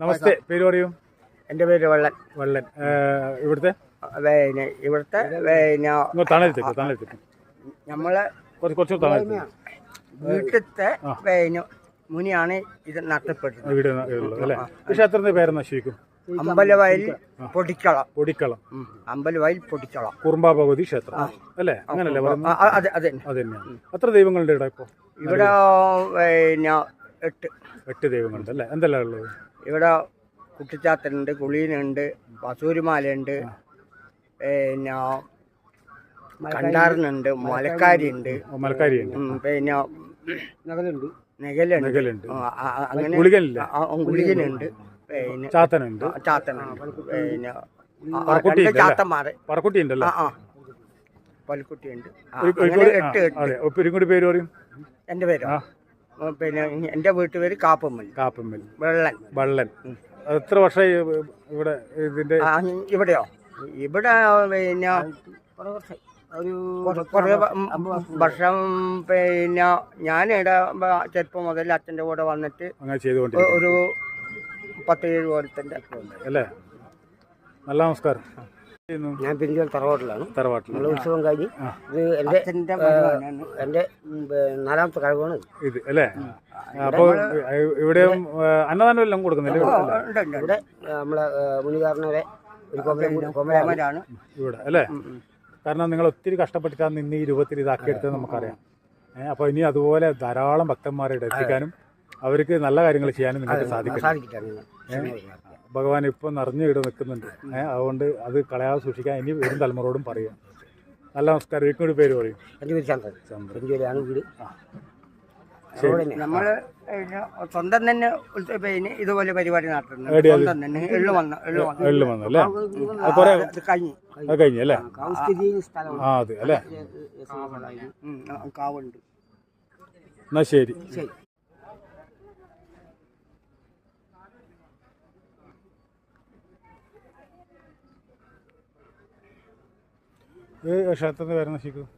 നമസ്തേ പേര് പറയൂ. എന്റെ പേര് വള്ളൻ. വള്ളൻ. ഇവിടുത്തെ? പിന്നെ ഇവിടുത്തെ പിന്നെ ഇങ്ങോട്ട് തണലെത്തിക്കോ തണലെത്തിക്കോ. നമ്മളെ കുറച്ച് കുറച്ച് തണലെത്തിക്കോ. വീട്ടിലത്തെ പിന്നെ മുനിയാണ് ഇത് നഷ്ടപ്പെട്ടത് പേര് നശിക്കും അമ്പലവയൽ പൊടിക്കളം. പൊടിക്കളം. അമ്പലവയൽ പൊടിക്കളം. കുറുമ്പാ ഭഗവതി ക്ഷേത്രം അല്ലേ? അങ്ങനല്ലേ അതെ അതെ അത് എത്ര ദൈവങ്ങളുടെ ഇവിടെ ഇപ്പോൾ ഇവിടെ പിന്നെ എട്ട്. എട്ട് ദൈവങ്ങളുണ്ട് അല്ലേ? എന്തെല്ലാം ഉള്ളത്? ഇവിടെ കുട്ടിച്ചാത്തനുണ്ട് കുളീനുണ്ട് വസൂരിമാലയുണ്ട് പിന്നെ കണ്ടാറിനുണ്ട് മലക്കാരിയുണ്ട്. ഉണ്ട് മലക്കാരിയുണ്ട്. ഉം, പിന്നെ നഗലുണ്ട്. നെഗലുണ്ട്. നഗലുണ്ട്. ആ, ആ, ആ, അങ്ങനെ ഗുളികനുണ്ട്. പിന്നെ ചാത്തനുണ്ട്. ചാത്തനുണ്ട്. പിന്നെ? ചാത്തന്മാര്. പറക്കുട്ടി ഉണ്ടല്ലോ ആ. പൽക്കുട്ടിയുണ്ട്. ഒരു- ഒരു- ഒരു- എട്ട് എട്ട്. കൂടി പേര് പറയും. എന്റെ പേരോ? പിന്നെ എന്റെ വീട്ടുപേര് കാപ്പമ്മൽ കാപ്പമ്മൽ വെള്ളൻ. വെള്ളൻ. എത്ര വർഷമായി ഇവിടെ ഇതിന്റെ ഇവിടെയോ? ഇവിടെ പിന്നെ ഒരു കുറേ വർഷം പിന്നെ ഞാൻ ഇവിടെ ചെറുപ്പം മുതൽ അച്ഛന്റെ കൂടെ വന്നിട്ട് ഒരു പത്ത് ഏഴ് കൊല്ലത്തിന്റെ അല്ലേ? നല്ല നമസ്കാരം. ഞാൻ പെരിഞ്ചോൽ തറവാട്ടിലാണ്. തറവാട്ടിൽ ഉത്സവം കഴിഞ്ഞ്. ഇത് എന്റെ എന്റെ നാലാമത്തെ കഴിവാണ് ഇത്. അല്ലേ? അപ്പോൾ ഇവിടെ അന്നദാനം എല്ലാം കൊടുക്കുന്നില്ലേ? ഇവിടെ? ഇവിടെ നമ്മളെ മുനികാരനവരെ ഒരു കൊമരാണ് ഇവിടെ അല്ലേ? കാരണം നിങ്ങൾ ഒത്തിരി കഷ്ടപ്പെട്ടിട്ടാണ് നിന്ന് ഈ രൂപത്തിൽ ഇതാക്കിയെടുത്തത് നമുക്കറിയാം. ഏഹ് അപ്പോൾ ഇനി അതുപോലെ ധാരാളം ഭക്തന്മാരെ എത്തിക്കാനും അവർക്ക് നല്ല കാര്യങ്ങൾ ചെയ്യാനും നിങ്ങൾക്ക് സാധിക്കും ഭഗവാൻ ഇപ്പം നിറഞ്ഞു ഇവിടെ നിൽക്കുന്നുണ്ട്. ഏഹ് അതുകൊണ്ട് അത് കളയാതെ സൂക്ഷിക്കാൻ ഇനി വരും തലമുറയോടും പറയാം നല്ല നമസ്കാരം. ഇരിക്കും ഒരു പേര് പറയും. എന്റെ പേര് ചന്ദ്രൻ. പെരിഞ്ചോലിയാണ് വീട്. ശരി. നമ്മൾ സ്വന്തം തന്നെ പിന്നെ ഇതുപോലെ പരിപാടി നടത്തുന്നുണ്ട്. എവിടെയാ അത്? സ്വന്തം തന്നെ. എള്ളു വന്ന് എള്ളു വന്ന്. എള്ളിൽ വന്നു അല്ലേ? അത് കുറേ ഇത് കഴിഞ്ഞു. അല്ലേ? ആ അത് അല്ലേ? കാവുണ്ട്. എന്നാ ശരി. ശരി. ഇത് ക്ഷേത്രത്തിന് പേര് നശിക്കും